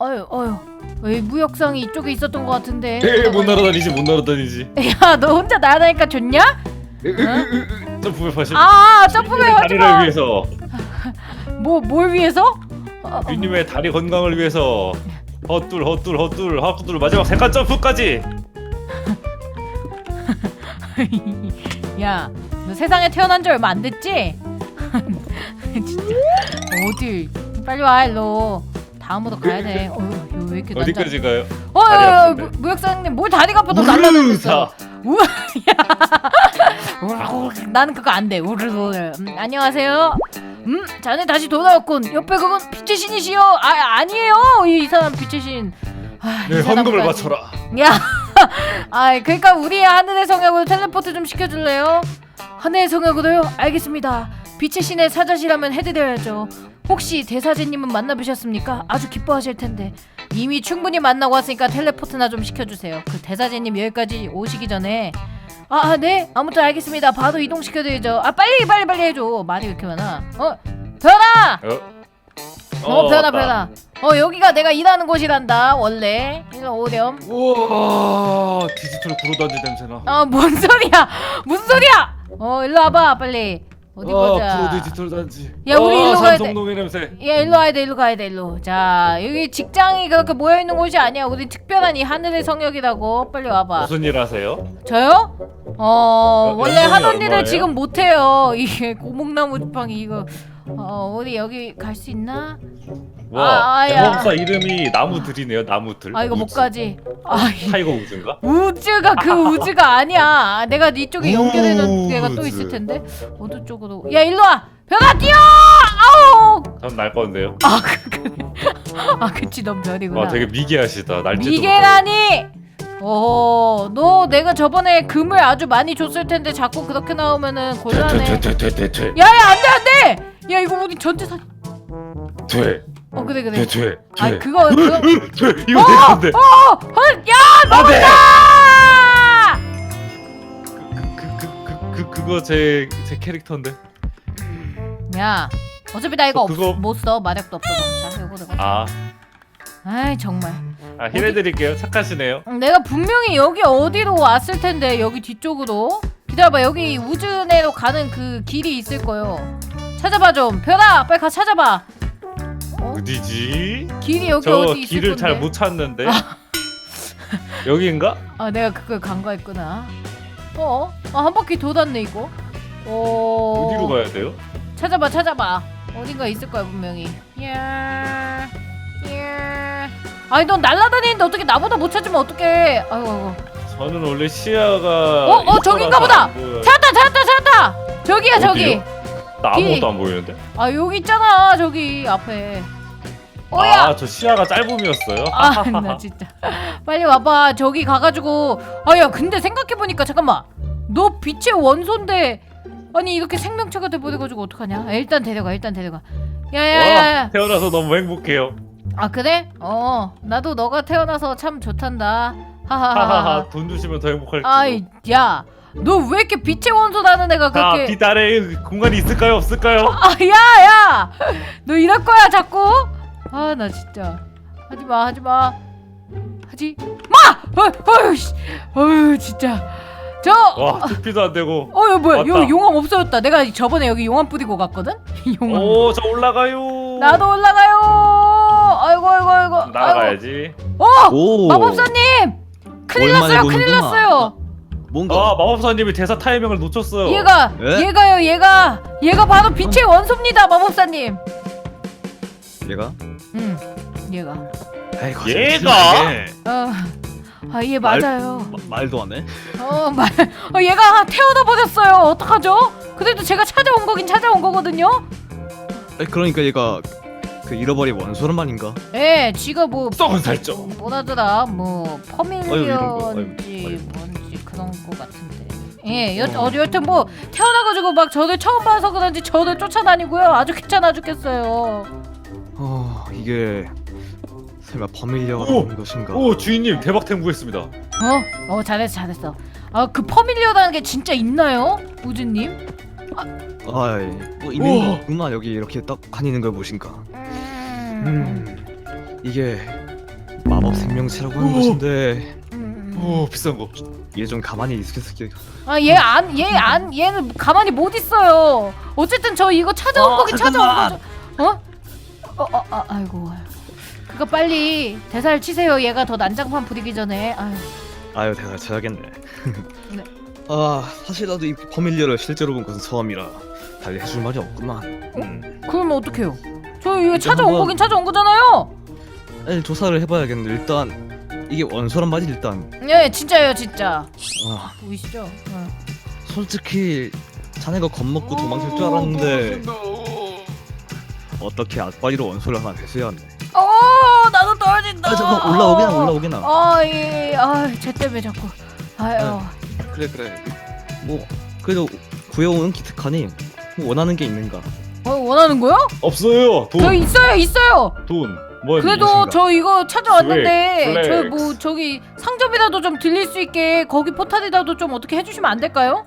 어휴 어휴. 왜 무역상이 이쪽에 있었던 것 같은데? 에못 날아다니지 못 날아다니지. 야 너 혼자 날아다니까 좋냐? 점프를 파시 아 점프맨 다리를 하지마. 위해서. 뭐뭘 위해서? 어, 어, 유님의 다리 건강을 위해서. 헛둘 헛둘 헛둘 헛둘. 마지막 세칸 점프까지. 야, 너 세상에 태어난 지 얼마 안 됐지? 진짜. 어딜. 빨리 와 일로 다음부터 가야 돼. 어휴, 이거 왜 이렇게? 어디까지 가요? 어, 다리 어, 어, 아픈데. 무- 무역사장님 뭘 다리가 아파도 날라다녔어. 자, 우와, 야, 나는 그거 안 돼. 우르르. 음, 안녕하세요. 음, 자네 다시 돌아왔군. 옆에 그건 빛의 신이시여. 아, 아니에요. 이, 이 사람 빛의 신. 아, 이네 사람까지. 바쳐라 야, 아, 그러니까 우리 하늘의 성역으로 텔레포트 좀 시켜줄래요? 하늘의 성역으로요? 알겠습니다. 빛의 신의 사자시라면 해드려야죠. 혹시 대사제님은 만나보셨습니까? 아주 기뻐하실 텐데 이미 충분히 만나고 왔으니까 텔레포트나 좀 시켜주세요. 그 대사제님 여기까지 오시기 전에 아, 아, 네, 아무튼 알겠습니다. 바로 이동시켜드리죠. 아, 빨리 빨리 빨리 해줘. 말이 왜 이렇게 많아? 어, 변아! 어? 어, 변아 맞다. 변아. 어, 여기가 내가 일하는 곳이란다. 원래 일로 오렴. 우와 디지털 구로단지 냄새나 아, 뭔 소리야? 무슨 소리야? 어, 일로 와봐, 빨리. 어디 아, 보자. 프로 디지털 단지 야, 우리 아, 일로 가야 돼. 삼성동의 냄새 야, 일로 와야 돼, 일로 가야 돼, 일로. 자, 여기 직장이 그렇게 모여 있는 곳이 아니야. 우리 특별한 이 하늘의 성역이라고. 빨리 와봐. 무슨 일 하세요? 저요? 어, 연- 원래 연봉이 언니를 얼마예요? 지금 못 해요. 이게 고목나무 지팡이 이거. 어, 우리 여기 갈 수 있나? 와 아, 아, 야. 대법사 이름이 나무들이네요 나무들 아, 이거 못 우즈. 가지. 아, 이- 타이거 우즈인가? 우즈가 그 우즈가 아니야. 내가 이쪽에 연결해놓은 데가 또. 있을 텐데 어느 쪽으로? 야 일로 와. 변아 뛰어! 아우! 전 날 건데요 아 그, 아 그치 넌 별이구나. 와 되게 미개하시다 날지도 미개라니. 오, 너 내가 저번에 금을 아주 많이 줬을 텐데 자꾸 그렇게 나오면은 곤란해. 야야 안돼 안돼. 야 이거 우리 전재산. 돼. 어 그래 그래. 돼, 돼, 아 돼. 그거 그거. 돼, 이거 내 건데. 어, 어, 야안 돼. 아! 그, 그, 그, 그, 그거 제, 제 캐릭터인데. 야 어차피 나 이거 어, 그거- 없, 못 써. 마력도 없어서. 자 이거 이거. 아, 아이 정말. 아 힐해드릴게요. 착하시네요. 음, 내가 분명히 여기 어디로 왔을 텐데 여기 뒤쪽으로 기다려봐 여기 우즈네로 가는 그 길이 있을 거요 찾아봐 좀 별아 빨리 가 찾아봐 어? 어디지? 길이 여기 저 어디 있을 길을 건데 잘 못 찾는데. 여기인가? 아 내가 그걸 간과했구나 어? 아, 한 바퀴 돌았네 이거 어... 어디로 가야 돼요? 찾아봐 찾아봐 어딘가 있을 거야 분명히 야, 야. 아니 넌 날라다니는데 어떻게 나보다 못 찾으면 어떡해 아이고 아이고 저는 원래 시야가. 어, 어, 저긴가 보다. 찾았다 찾았다 찾았다 저기야 저기 어디요? 나 아무것도. 안 보이는데. 아 여기 있잖아 저기 앞에 어야 아, 저 시야가 짧음이었어요. 아 나 진짜 빨리 와봐 저기 가가지고 아야 근데 생각해보니까 잠깐만 너 빛의 원소인데 아니 이렇게 생명체가 돼버려가지고 어떡하냐 아, 일단 데려가 일단 데려가 야야야야 와, 태어나서 너무 행복해요. 아 그래? 어 나도 너가 태어나서 참 좋단다 하하하하 하하하. 돈 주시면 더 행복할지. 아이 야 너 왜 이렇게 빛의 원소라는 애가 아, 그렇게 빛 아래 공간이 있을까요? 없을까요? 아, 아야야 너 이럴 거야 자꾸 아 나 진짜 하지마 하지마 하지 마 어, 어휴 씨 어휴 진짜 저 와, 투피도 안 되고. 어, 여 뭐야? 맞다. 여기 용암 없어졌다. 내가 저번에 여기 용암 뿌리고 갔거든. 용암. 오, 저 올라가요. 나도 올라가요. 아이고 아이고 아이고. 아이고. 어, 오 마법사님. 큰일 났어요. 큰일 보는구나. 났어요. 뭔가 아, 마법사님이 대사 타이밍을 놓쳤어요. 얘가 예? 얘가요. 얘가 얘가 바로 빛의 원소입니다. 마법사님. 얘가 음. 얘가. 아이고 얘가? 어. 아, 얘 맞아요. 마, 말도 안 해? 어, 말. 어, 얘가 태어나 버렸어요. 어떡하죠? 그래도 제가 찾아온 거긴 찾아온 거거든요. 그러니까 얘가 그 잃어버린 원소란 말인가? 예, 지가 뭐 썩은 살쪄. 뭐라더라 뭐 아유, 이런 거, 퍼밀리언지 아유, 그런 거 같은데 예 여, 어, 여튼 뭐 태어나가지고 막 저를 처음 봐서 그런지 저를 쫓아다니고요 아주 귀찮아 죽겠어요 어 이게 설마 오! 는 것인가? 오, 주인님 대박 탱구했습니다. 어? 어 잘했어 잘했어 아 그 퍼밀리언이라는 게 진짜 있나요? 우즈님? 아이 뭐 우와. 있는 거구나 여기 이렇게 딱 다니는 걸 보신가? 음... 음 이게 마법 생명체라고 하는 오. 것인데 음. 오 비싼 거. 얘 좀 가만히 있겠어. 아얘 안 얘 안 얘 는 가만히 못 있어요. 어쨌든 저 이거 찾아온 어, 거긴 찾아온 잠깐만. 거죠. 어? 어, 어, 아, 아이고. 그거 빨리 대사를 치세요. 얘가 더 난장판 부리기 전에. 아유. 아유 대사 쳐야겠네. 네. 아 사실 나도 이 퍼밀리어를 실제로 본 것은 처음이라 달리 해줄 말이 없구만. 음. 그러면 어떡해요? 저 이거 이제 찾아온 한번- 거긴 찾아온 거잖아요. 아니 조사를 해봐야겠는데 일단 이게 원소란 말이 일단 예, 진짜예요, 진짜. 아 보이시죠? 어. 솔직히 자네가 겁먹고 도망칠 줄 알았는데 어떻게 앞바리로 원소를 하나 배수해왔네. 어, 나도 떨어진다. 아 잠깐 올라오게나 올라오게나. 아, 예, 아, 쟤 때문에 자꾸. 아유. 그래 그래. 뭐 그래도 구해오는 기특하니 뭐 원하는 게 있는가? 어, 원하는 거요? 없어요. 돈. 저 있어요, 있어요. 돈. 뭐 그래도 무엇인가? 저 이거 찾아왔는데 스웩, 저 플렉스. 뭐 저기 상점이라도 좀 들릴 수 있게 거기 포탈이라도 좀 어떻게 해주시면 안 될까요?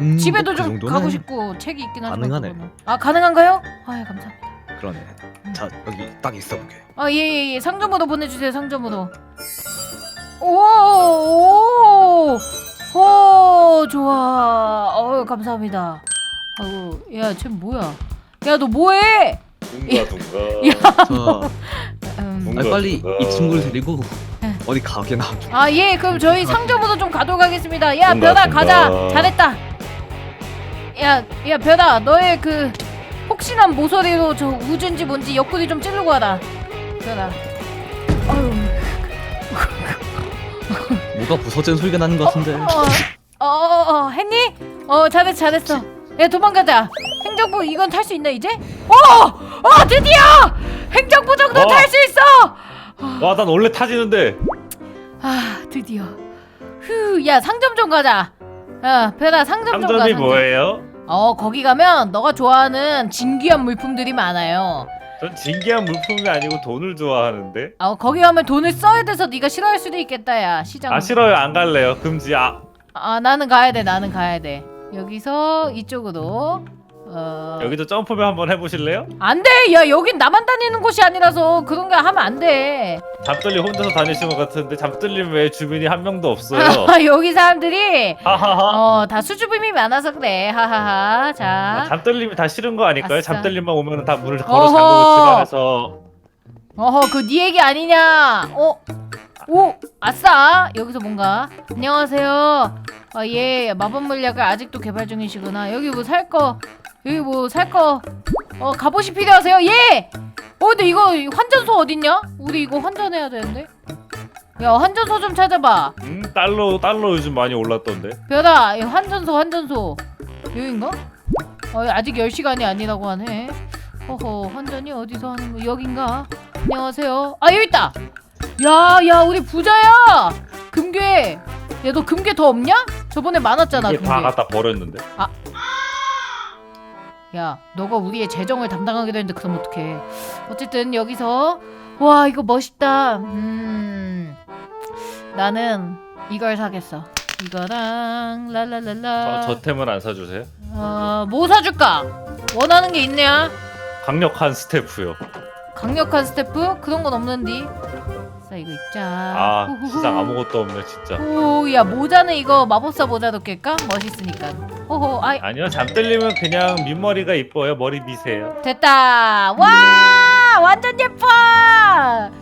음, 집에도 뭐그 좀 정도는 가고 싶고 책이 있긴 하지만 가능하네. 그거는. 아 가능한가요? 아 감사합니다. 그러네. 자 여기 딱 있어보게. 아 예예예 예, 상점으로 보내주세요 상점으로. 오오 오, 좋아. 어 감사합니다. 아이고 야쟤 뭐야? 야 너 뭐해? 둥가 둥가. 자 음. 아니, 빨리. 이 친구를 데리고 네. 어디 가게나 좀. 아예 그럼 저희 상점으로 좀 가도록 하겠습니다 야 뭔가, 벼다 뭔가. 가자 잘했다 야야 벼다 너의 그 혹시난 모서리로 저 우준지 뭔지 옆구리 좀 찌르고 와라 벼다 아유 뭐가 부서진 소리가 나는 것 같은데. 어 어 어 어, 어, 했니? 어 잘했어 잘했어 야 도망가자 행정부 이건 탈 수 있나 이제? 어! 어 드디어! 행정부 정도 어. 탈 수 있어! 와, 난 원래 타지는데. 아 드디어 후야 상점 좀 가자 야 벼다 상점 좀가 상점이 상점. 뭐예요? 어 거기 가면 너가 좋아하는 진귀한 물품들이 많아요. 전 진기한 물품이 아니고 돈을 좋아하는데. 어 거기 가면 돈을 써야 돼서 네가 싫어할 수도 있겠다 야 시장. 아 싫어요. 안 갈래요. 금지. 아 아 나는 가야 돼 나는 가야 돼. 여기서 이쪽으로. 어. 여기도 점프를 한번 해보실래요? 안 돼 야 여긴 나만 다니는 곳이 아니라서 그런 거 하면 안 돼. 잠들리 혼자서 다니신 것 같은데 잠들림 외에 주민이 한 명도 없어요. 아, 여기 사람들이 하하하. 어 다 수줍음이 많아서 그래 하하하 아, 자. 잠들림이 다 싫은 거 아닐까요? 아싸. 잠들림만 오면 다 문을 걸어 어허. 잠그고 집안에서 어허 그 네 얘기 아니냐 어? 오 아싸 여기서 뭔가 안녕하세요 아 예 마법 물약을 아직도 개발 중이시구나 여기 뭐 살 거 여기 뭐 살 거 어 갑옷이 필요하세요 예! 어 근데 이거 환전소 어딨냐? 우리 이거 환전해야 되는데 야 환전소 좀 찾아봐 음 달러 달러 요즘 많이 올랐던데. 벼다 이 환전소 환전소 여긴가? 어 아직 10시간이 아니라고 하네 허허 환전이 어디서 하는 거 여긴가? 안녕하세요 아 여기 있다 야야 우리 부자야 금괴 야 너 금괴 더 없냐? 저번에 많았잖아 이게 금괴 다 갖다 버렸는데. 야 너가 우리의 재정을 담당하게 되는데 그럼 어떡해 어쨌든 여기서 와 이거 멋있다 음 나는 이걸 사겠어 이거랑 랄랄랄라 저, 저 템은 안 사주세요? 어, 뭐 사줄까? 원하는 게 있냐? 강력한 스태프요. 강력한 스태프? 그런 건 없는디. 자 이거 입자. 아. 시장 아무것도 없네 진짜. 오, 야 모자는 이거 마법사 모자도 낄까? 멋있으니까. 호호, 아이 아니요 잠들림은 그냥 밑머리가 이뻐요. 머리 미세요. 됐다. 와, 완전 예뻐.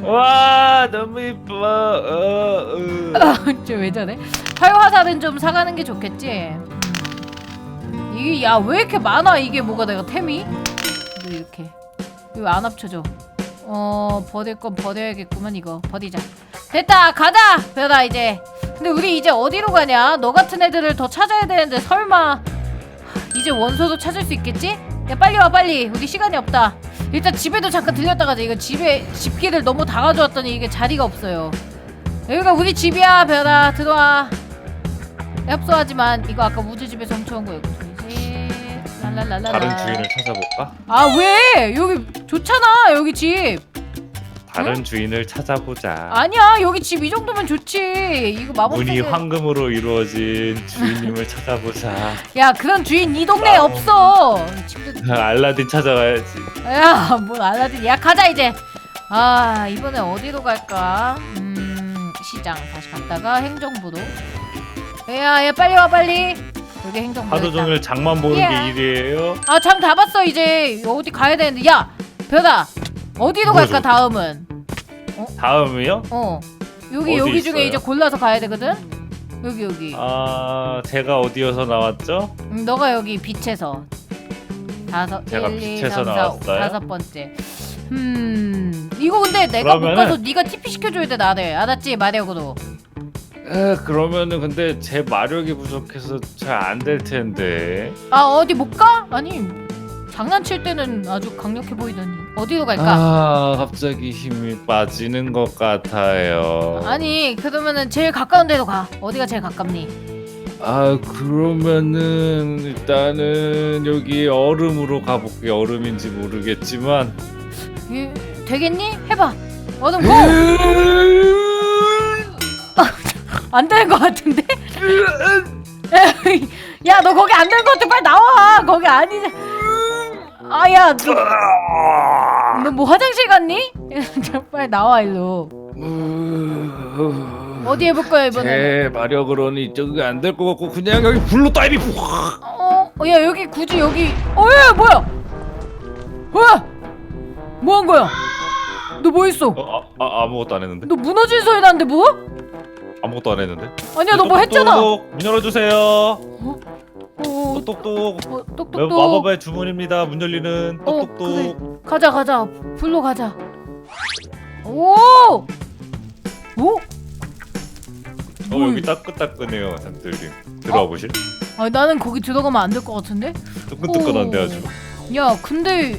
와 너무 이뻐. 어, 어. 저왜 저래? 활화살은 좀 사가는 게 좋겠지. 음. 이게 야 왜 이렇게 많아? 이게 뭐가 내가 템이? 이렇게 이거 안 합쳐져. 어 버릴 건 버려야겠구만 이거 버리자. 됐다 가자 별아 이제. 근데 우리 이제 어디로 가냐? 너 같은 애들을 더 찾아야 되는데 설마 이제 원소도 찾을 수 있겠지? 야 빨리 와 빨리 우리 시간이 없다. 일단 집에도 잠깐 들렸다 가자. 이거 집에 집기를 너무 다 가져왔더니 이게 자리가 없어요. 여기가 우리 집이야 별아 들어와 협소하지만 이거 아까 우주집에서 훔쳐온 거였고 이제 랄랄랄라 다른 주인을 찾아볼까? 아 왜? 여기 좋잖아 여기 집 다른 주인을 찾아보자. 아니야 여기 집 이 정도면 좋지 이거 마법 문이 세계 황금으로 이루어진 주인님을 찾아보자. 야 그런 주인 이 동네에 아. 없어 이 집들 알라딘 찾아가야지. 야뭐 알라딘 야 가자 이제 아 이번에 어디로 갈까? 음 시장 다시 갔다가 행정부로. 야야 빨리 와 빨리. 여기 행정부. 하루 종일 장만 보는 예. 게 일이에요. 아장 다 봤어 이제 어디 가야 되는데 야 별아 어디로? 갈까 다음은? 다음이요? 어 여기 어디 여기 중에 있어요? 이제 골라서 가야 되거든. 여기 여기. 아 제가 어디여서 나왔죠? 음, 너가 여기 빛에서 다섯 제가 1, 2, 빛에서 3, 4, 나왔어요? 다섯 번째. 음 이거 근데 내가 못 그러면은- 가서 네가 TP 시켜줘야 돼 나를 알았지 마력으로. 에 그러면은 근데 제 마력이 부족해서 잘 안 될 텐데. 아 어디 못 가? 아니 장난칠 때는 아주 강력해 보이더니 어디로 갈까? 아 갑자기 힘이 빠지는 것 같아요. 아니 그러면은 제일 가까운 데로 가. 어디가 제일 가깝니? 아 그러면은 일단은 여기 얼음으로 가볼게요. 얼음인지 모르겠지만. 예, 되겠니? 해봐. 얼음 고. 안 되는 것 같은데? 야 너 거기 안 되는 것 같아 빨리 나와 거기 아니지 아야 너 뭐 화장실 갔니? 빨리 나와 일로 어디 해볼 거야 이번에 제 마력으로는 이쪽이 안 될 것 같고 그냥 여기 불로 다이빙 확. 어? 어, 야 여기 굳이 여기 어야 뭐야 뭐야 뭐한 거야 너 뭐 했어 어, 아, 아, 아무것도 안 했는데? 너 무너진 소리 나는데 뭐? 아무것도 안 했는데? 아니야 너 뭐 했잖아 어, 똑똑똑, 문 열어주세요. 어, 똑똑똑. 어, 매- 똑똑똑 마법의 주문입니다. 문 열리는 어, 똑똑똑. 가자 가자 불로 가자 오! 오? 어 여기 따끈따끈해요, 잠들님. 들어와 보실? 아니 나는 거기 들어가면 안 될 것 같은데? 뜨끈뜨끈한데 아주. 야 근데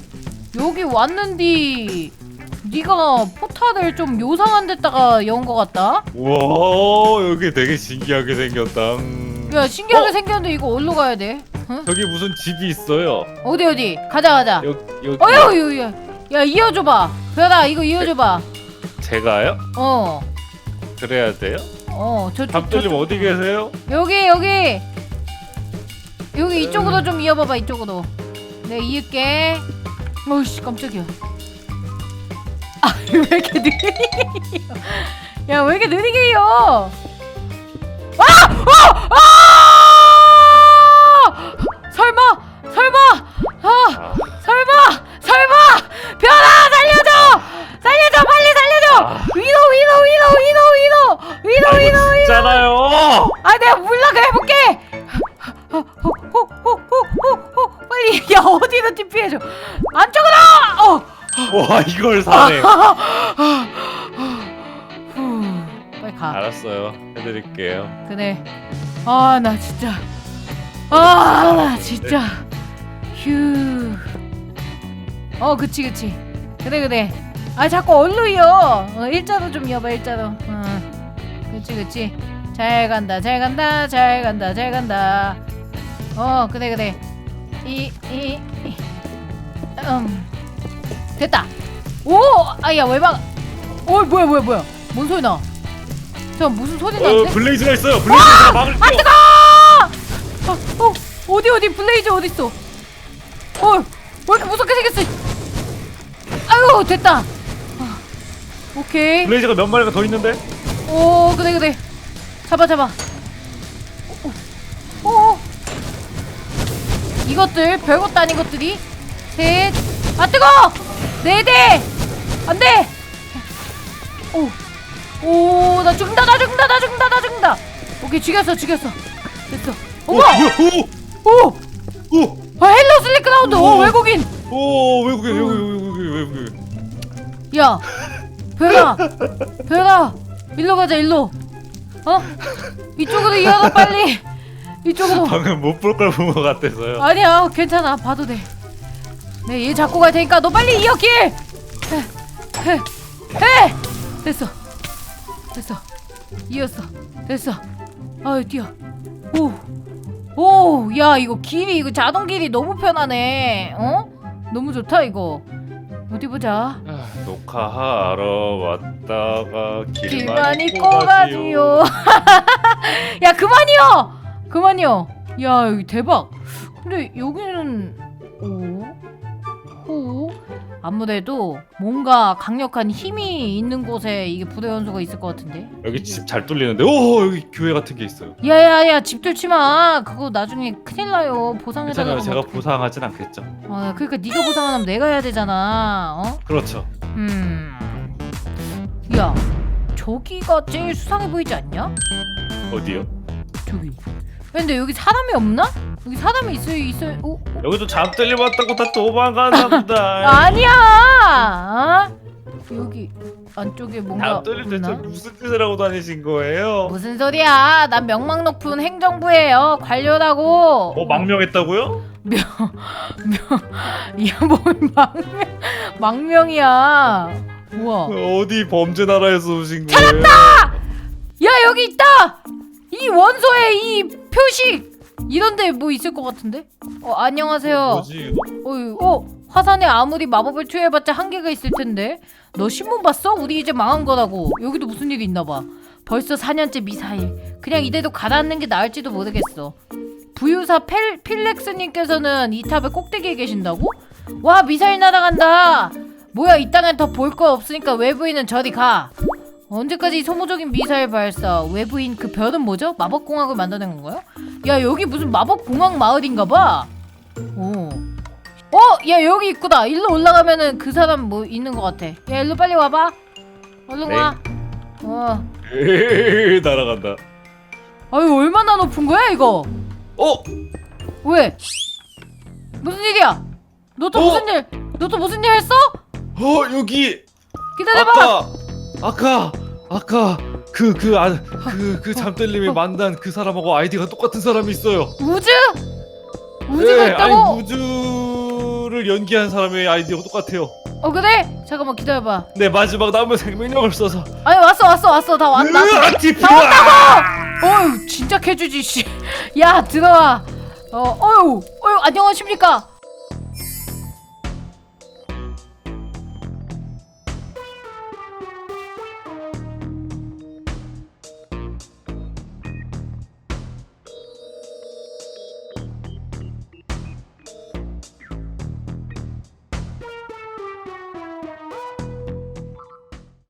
여기 왔는디 네가 포탈을 좀 요상한 데다가 연 것 같다? 우와 여기 되게 신기하게 생겼다. 음. 야 신기하게 어? 생겼는데 이거 어디로 가야 돼? 응? 저기 무슨 집이 있어요. 어디 어디? 가자 가자 여기 여기. 어휴 야, 야 이어줘봐 별아 이거 이어줘봐 제가요? 어 그래야 돼요? 어, 저, 저, 저, 잠들님 어디 계세요? 여기 여기 여기 이쪽으로 좀 이어봐봐 이쪽으로 내가 이을게 어이씨 깜짝이야 아왜 이렇게 느리게 야왜 이렇게 느리게 이어 아! 아! 아! 설마 설마 아 아, 설마 설마! 변아 살려줘! 살려줘 빨리 살려줘! 아. 위로 위로 위로 위로 위로! 위로 위로 진짜나요? 아 내가 물러가 해볼게! 호호호호호호 빨리 야 어디로 TP해줘? 안쪽으로! 어. 와 이걸 사네. 후, 빨리 가. 알았어요. 해드릴게요. 그래 아 나 진짜 아나 진짜. 휴 어 그치 그치. 그래 그래. 아 자꾸 얼로 이어. 어, 일자로 좀 이어봐 일자로. 어. 그치 그치. 잘 간다 잘 간다 잘 간다 잘 간다. 어 그래 그래. 이이 음. 됐다. 오 아야 외박. 어 뭐야 뭐야 뭐야. 뭔 소리 나? 잠깐 무슨 소리 어 나는데? 블레이즈가 있어요. 블레이즈가 막을 아. 뜨거! 어, 어 어디 어디 블레이즈 어디 있어? 어 왜 이렇게 무섭게 생겼어? 아유 됐다. 아, 오케이. 블레이즈가 몇 마리가 더 있는데? 오 그래 그래. 잡아 잡아. 오, 오, 오. 이것들 별것도 아닌 것들이 셋. 아 뜨거! 네 대. 안 돼. 오. 오, 나 죽는다, 나 죽는다, 나 죽는다, 나 죽는다. 오케이, 죽였어, 죽였어. 됐어. 오? 오! 오! 오! 아, 헬로 슬리크라운드! 오, 오. 외국인! 오 외국인 외국인 외국인 외국인. 야! 별아! 별아! 일로 가자, 일로! 어? 이쪽으로 이어가, 빨리! 이쪽으로! 방금 못 볼 걸 본 것 같아서요. 아니야, 괜찮아, 봐도 돼. 내얘 잡고 갈 테니까 너 빨리 이어, 길! 해! 해! 해! 됐어. 됐어. 이었어. 됐어. 아유, 뛰어. 오! 오! 야, 이거 길이, 이거 자동 길이 너무 편하네. 어? 너무 좋다, 이거. 어디 보자. 아, 녹화하러 왔다가 길만, 길만 잊고 잊고 가지요. 야 그만이요. 그만이요. 야 여기 대박. 근데 여기는 오, 오. 아무래도 뭔가 강력한 힘이 있는 곳에 이게 부대 연소가 있을 것 같은데. 여기 집 잘 뚫리는데 오 여기 교회 같은 게 있어요. 야야야 집 뚫지 마. 그거 나중에 큰일 나요. 보상해달라고. 괜찮아요. 제가 하면. 보상하진 않겠죠. 아 그러니까 네가 보상하면 내가 해야 되잖아. 어? 그렇죠. 음. 야 저기가 제일 수상해 보이지 않냐? 어디요? 저기. 근데 여기 사람이 없나? 여기 사람이 있어요 있어요. 어? 어? 여기도 잠들리 왔다고 다 도망가나 보다. 아니야. 어? 여기 안쪽에 뭔가 잠들리 대체 없나? 무슨 짓을 하고 다니신 거예요? 무슨 소리야? 난 명망 높은 행정부예요. 관료라고. 어 망명했다고요? 야뭔 망명 망명이야. 우와. 어디 범죄 나라에서 오신 거예요? 야 여기 있다. 이 원소의 이 표식 이런데 뭐 있을 것 같은데? 어 안녕하세요. 뭐지? 어유 어 화산에 아무리 마법을 투여해봤자 한계가 있을 텐데. 너 신문 봤어? 우리 이제 망한 거라고. 여기도 무슨 일이 있나 봐. 벌써 4년째 미사일. 그냥 이대로 가라앉는 게 나을지도 모르겠어. 부유사 필, 필렉스님께서는 이 탑의 꼭대기에 계신다고? 와 미사일 날아간다. 뭐야 이 땅엔 더 볼 거 없으니까 외부인은 저리 가. 언제까지 이 소모적인 미사일 발사 외부인 그 별은 뭐죠? 마법공학을 만드는 건가요? 야 여기 무슨 마법공학 마을인가 봐. 오. 어, 야 여기 있구나. 일로 올라가면은 그 사람 뭐 있는 것 같아. 야 일로 빨리 와봐. 얼른 네. 와. 어. 에이, 날아간다. 아유 얼마나 높은 거야 이거? 어? 왜? 무슨 일이야? 너 또 어? 무슨 일? 너 또 무슨 일 했어? 어 여기 기다려봐. 아까 아까 아까 그 그그그 잠들님이 만난 그 사람하고 아이디가 똑같은 사람이 있어요. 우주? 우주가 네, 있다고? 아니 우주를 연기한 사람의 아이디가 똑같아요. 어 그래? 잠깐만 기다려봐. 네 마지막 남은 생명력을 써서 아니 왔어 왔어 왔어 다 왔다. 으아, TP 와! 어휴 진짜 캐주지 씨. 야 들어와. 어 어휴 어휴 안녕하십니까?